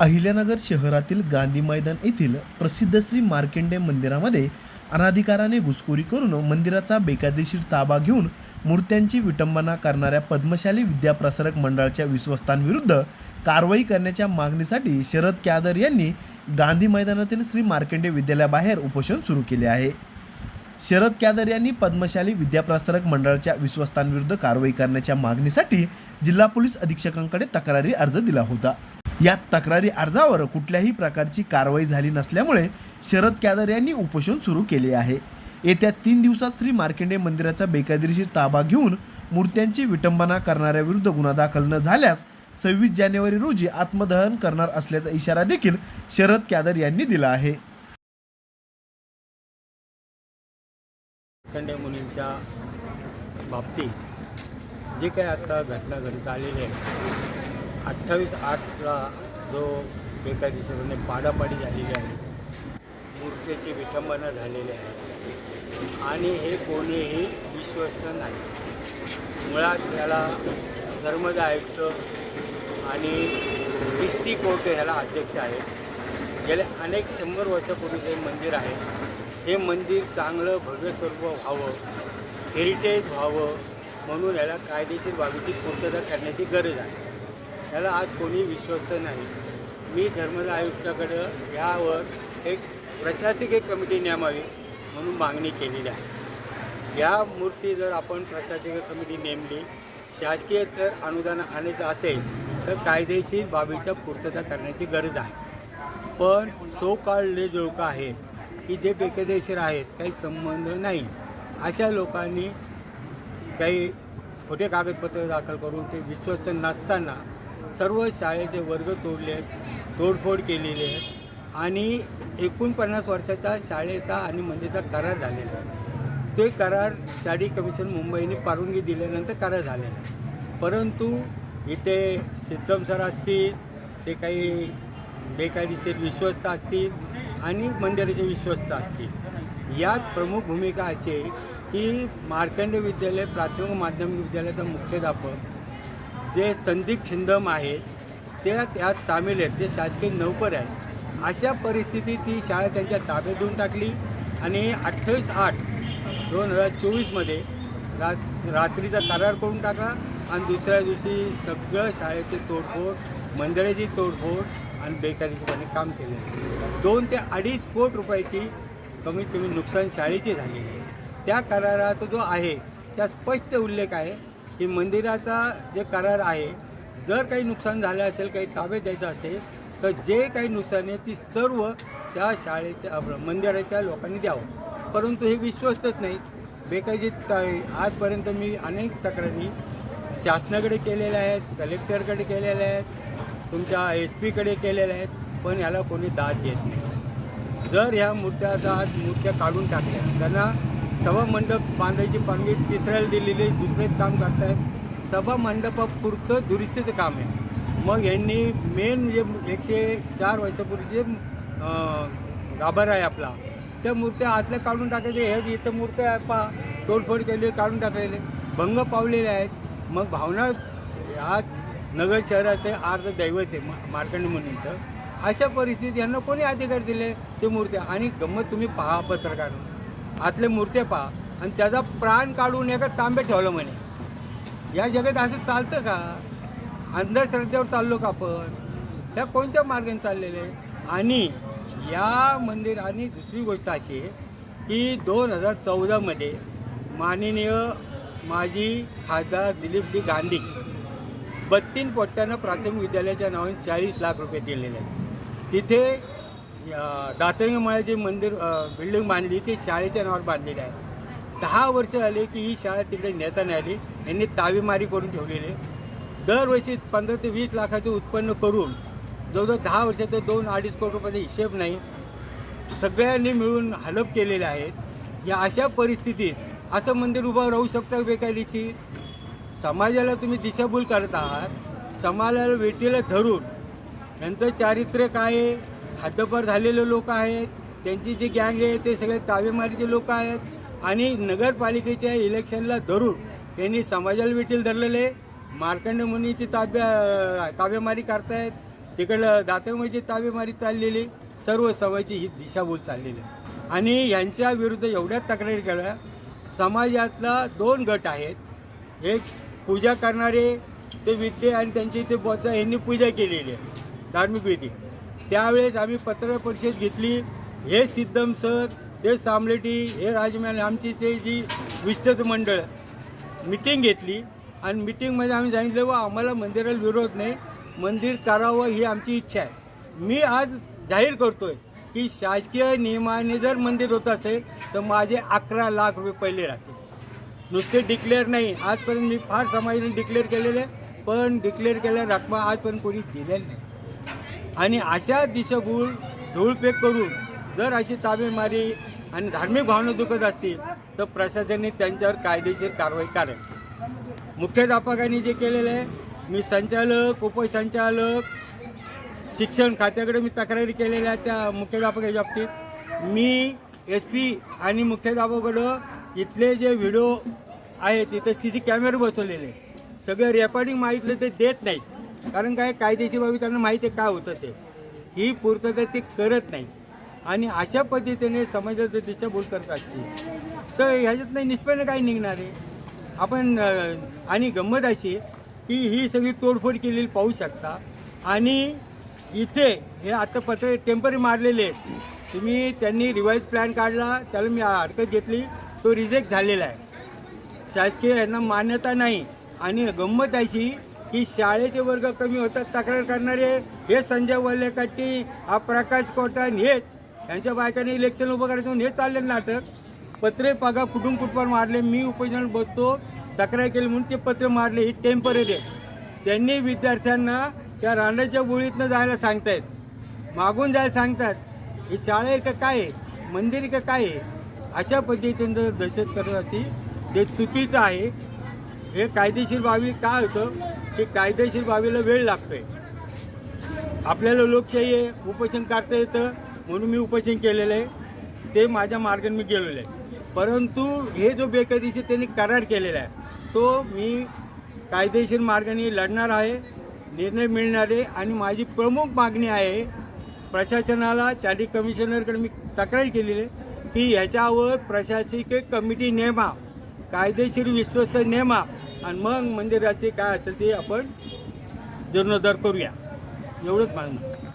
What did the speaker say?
अहिल्यानगर शहरातील गांधी मैदान येथील प्रसिद्ध श्री मार्केंडे मंदिरामध्ये अनाधिकाराने घुसखोरी करून मंदिराचा बेकायदेशीर ताबा घेऊन मूर्त्यांची विटंबना करणाऱ्या पद्मशाली विद्याप्रसारक मंडळाच्या विश्वस्तांविरुद्ध कारवाई करण्याच्या मागणीसाठी शरद कॅदर यांनी गांधी मैदानातील श्री मार्केंडे विद्यालयाबाहेर उपोषण सुरू केले आहे. शरद कॅदर यांनी पद्मशाली विद्याप्रसारक मंडळाच्या विश्वस्तांविरुद्ध कारवाई करण्याच्या मागणीसाठी जिल्हा पोलीस अधीक्षकांकडे तक्रारी अर्ज दिला होता. या तक्रारी अर्जावर कुठल्याही प्रकारची कारवाई झाली नसल्यामुळे शरद कॅदर यांनी उपोषण सुरू केले आहे. येत्या तीन दिवसात श्री मार्केंडे मंदिराचा बेकायदेशीर ताबा घेऊन मूर्त्यांची विटंबना करणाऱ्याविरुद्ध गुन्हा दाखल न झाल्यास सव्वीस जानेवारी रोजी आत्मदहन करणार असल्याचा इशारा देखील शरद कॅदर यांनी दिला आहे. खंडे मुनींच्या बाबतीत जे काही आता घटना घडत आलेली आहे अठ्ठावीस आठला जो बेकायदेशीरपणे पाडापाडी झालेली आहे. मूर्तीची विटंबना झालेली आहे. आणि हे कोणीही विश्वस्त नाही. मुळात त्याला धर्मद आयुक्त आणि डिस्ट्री कोर्ट ह्याला अध्यक्ष आहेत. गेल्या अनेक शंभर वर्षापूर्वीचे मंदिर आहे. हे मंदिर चांगलं भव्य स्वरूप व्हावं हेरिटेज व्हावं म्हणून याला कायदेशीर बाबीची पूर्तता करण्याची गरज आहे. याला आज कोणी विश्वस्त नाही. मी धर्मदा आयुक्ताकडं यावर एक प्रशासकीय कमिटी नेमावी म्हणून मागणी केलेली आहे. या मूर्ती जर आपण प्रशासकीय कमिटी नेमली शासकीय तर अनुदान आणायचं असेल तर कायदेशीर बाबीच्या पूर्तता करण्याची गरज आहे. पण सो काढले जे लोक आहेत की जे बेकायदेशीर आहेत काही संबंध नाही. अशा लोकांनी काही खोटे कागदपत्र दाखल करून ते विश्वस्त नसताना सर्व शाळेचे वर्ग तोडले आहेत तोडफोड केलेली आहे आणि एकोणपन्नास वर्षाचा शाळेचा आणि मंदिरचा करार झालेला आहे. ते करार चाडी कमिशन मुंबईने परवानगी दिल्यानंतर करार झालेला आहे. परंतु इथे सिद्धम सर असतील ते काही बेकायदेशीर विश्वस्त असतील आणि मंदिराचे विश्वस्त असतील. यात प्रमुख भूमिका अशी आहे की मार्कंड विद्यालय प्राथमिक माध्यमिक विद्यालयाचा मुख्याध्यापक जे संदीप खिंदम आहेत ते त्यात सामील आहेत जे शासकीय नौकर आहेत. अशा परिस्थितीत ती शाळा त्यांच्या ताब्यात देऊन टाकली आणि अठ्ठावीस आठ दोन हजार चोवीसमध्ये रात रात्रीचा करार करून टाकला आणि दुसऱ्या दिवशी सगळं शाळेचे तोडफोड मंदिराची तोडफोड आणि बेकारीपणे काम केले. दोन ते अडीच कोट रुपयाची कमीत कमी नुकसान शाळेची झालेली आहे. त्या कराराचा जो आहे त्या स्पष्ट उल्लेख आहे. की मंदिराचा जे करार आहे जर काही नुकसान झालं असेल काही ताब्यात द्यायचं असेल तर जे काही नुकसान आहे ती सर्व त्या शाळेच्या मंदिराच्या लोकांनी द्यावं. परंतु हे विश्वस्तच नाही. बेकायची त आजपर्यंत मी अनेक तक्रारी शासनाकडे केलेल्या आहेत कलेक्टरकडे केलेल्या आहेत तुमच्या एस पीकडे केलेल्या आहेत पण याला कोणी दाद देत नाही. जर ह्या मूर्त्याचा आज मूर्त्या काढून टाकल्या त्यांना सभा मंडप बांधायची परवानगी तिसऱ्याला दिलेली आहे. दुसरेच काम करतायत सभा मंडपापुरतं दुरुस्तीचं काम आहे. मग यांनी मेन जे एकशे चार वर्षापूर्वीचे अं, गाभारा आहे आपला. त्या मूर्त्या आतल्या काढून टाकायचे. हे इथं मूर्त्या आहे पा तोडफोड केली काढून टाकलेले. भंग पावलेले आहेत. मग भावना आज नगर शहराचे अर्ध दैवत आहे मार्कंड मुनींचं. अशा परिस्थितीत यांना कोणी अधिकार दिले ते मूर्त्या? आणि गंमत तुम्ही पहा पत्रकार आतले मूर्ते पहा आणि त्याचा प्राण काढून एका तांबे ठेवलं म्हणे. या जगात असं चालतं का? अंधश्रद्धेवर चाललो का आपण? ह्या कोणत्या मार्गाने चाललेले? आहे? आणि या मंदिर आणि दुसरी गोष्ट अशी आहे की दोन हजार चौदामध्ये माननीय माजी खासदार दिलीपजी गांधी बत्तीन पोट्ट्यानं प्राथमिक विद्यालयाच्या नावाने चाळीस लाख रुपये दिलेले आहेत. तिथे दातरंग माळ्याचे मंदिर बिल्डिंग बांधली ती शाळेच्या नावावर बांधलेली आहे. दहा वर्ष झाले की ही शाळा तिकडे नेता नाही आली. यांनी तावीमारी करून ठेवलेली आहे. दरवर्षी पंधरा ते वीस लाखाचं उत्पन्न करून जवळजवळ दहा वर्षात दोन अडीच कोटी रुपयाचा हिशेब नाही सगळ्यांनी मिळून हलप केलेले आहेत. या अशा परिस्थितीत असं मंदिर उभं राहू शकतं बेकायदेशीर? समाजाला तुम्ही दिशाभूल करत आहात. समाजाला वेटीला धरून यांचं चारित्र्य काय आहे? हद्दपार झालेले लोक आहेत. त्यांची जी गँग आहे ते सगळे तावेमारीचे लोक आहेत. आणि नगरपालिकेच्या इलेक्शनला धरून त्यांनी समाजाला विठील धरलेले मार्कंड मुनीची ताब्या ताबेमारी करतायत. तिकडलं दातमची ताबेमारी चाललेली सर्व सवयची ही दिशाभूल चाललेली आहे. आणि यांच्या विरुद्ध एवढ्या तक्रारी केल्या समाजातला दोन गट आहेत. एक पूजा करणारे ते विद्ये आणि त्यांची ते बौद्ध यांनी पूजा केलेली आहे. धार्मिक विधी. त्यावेळेस आम्ही पत्रकार परिषद घेतली. हे सिद्धम सर ते सामलेटी हे राजमहल आमची ते जी विस्तृत मंडळ मिटिंग घेतली. आणि मिटिंगमध्ये आम्ही सांगितलं व आम्हाला मंदिराला विरोध नाही. मंदिर करावं ही आमची इच्छा आहे. मी आज जाहीर करतोय की शासकीय नियमाने जर मंदिर होत असेल तर माझे अकरा लाख रुपये पहिले राहतील. नुसते डिक्लेअर नाही. आजपर्यंत मी फार समाजाने डिक्लेअर केलेले आहे, पण डिक्लेअर केलेल्या रकमा आजपर्यंत कोणी दिलेल्या नाही. आणि अशा दिशाभूल धूळपेक करून जर अशी ताबेमारी आणि धार्मिक भावना दुखत असतील तर प्रशासनाने त्यांच्यावर कायदेशीर कारवाई करेल मुख्याध्यापकांनी जे केलेलं आहे मी संचालक उपसंचालक शिक्षण खात्याकडे मी तक्रारी केलेल्या आहेत त्या मुख्याध्यापकाच्या बाबतीत. मी एस पी आणि मुख्याध्यापकाकडं इथले जे व्हिडिओ आहेत तिथे सी सी कॅमेरे बसवलेले. आहे. सगळं रेकॉर्डिंग माहितलं ते देत नाहीत. कारण काय कायदेशीर बाबी त्यांना माहिती आहे काय होतं ते. ही पूर्तता ते करत नाही. आणि अशा पद्धतीने समाजाचं दिशाभूल करत असते तर ह्याच्यातनं निष्पन्न काय निघणार आहे? आपण आणि गंमत अशी की ही सगळी तोडफोड केलेली पाहू शकता. आणि इथे हे आता पत्र टेंपररी मारलेले आहेत. तुम्ही त्यांनी रिवाईज प्लॅन काढला त्याला मी हरकत घेतली तो रिजेक्ट झालेला आहे. शासकीय यांना मान्यता नाही. आणि गंमत अशी की शाळेचे वर्ग कमी होतात तक्रार करणारे हे संजय वल्लेकट्टी हा प्रकाश कोटन हेच यांच्या बायकांनी इलेक्शन उभं करायचं म्हणून हे चालले नाटक. पत्रे पगा कुठून कुठपर मारले मी उपोषणात बसतो तक्रार केली म्हणून ते पत्र मारले ही टेंपररी आहे. त्यांनी विद्यार्थ्यांना त्या रांडाच्या गोळीतनं जायला सांगतायत. मागून जायला सांगतात ही शाळा आहे का काय आहे? मंदिर आहे का काय आहे? अशा पद्धतीनं जर दहशत करण्याची ते चुकीचं आहे. हे कायदेशीर बाबी काय होतं? की कायदेशीर बाबीला वेळ लागतोय. आपल्याला लोकशाही आहे उपोषण करता येतं म्हणून मी उपोषण केलेलं आहे. ते माझ्या मार्गाने मी गेलेलो आहे. परंतु हे जो बेकायदेशीर त्यांनी करार केलेला आहे तो मी कायदेशीर मार्गाने लढणार आहे निर्णय मिळणार आहे आणि माझी प्रमुख मागणी आहे प्रशासनाला चार्टी कमिशनरकडे मी तक्रार केलेली आहे की ह्याच्यावर प्रशासकीय कमिटी नेमा कायदेशीर विश्वस्त नेमा आणि मग मंदिराचे काय असेल ते आपण जीर्णोद्धार करूया. एवढंच मागणं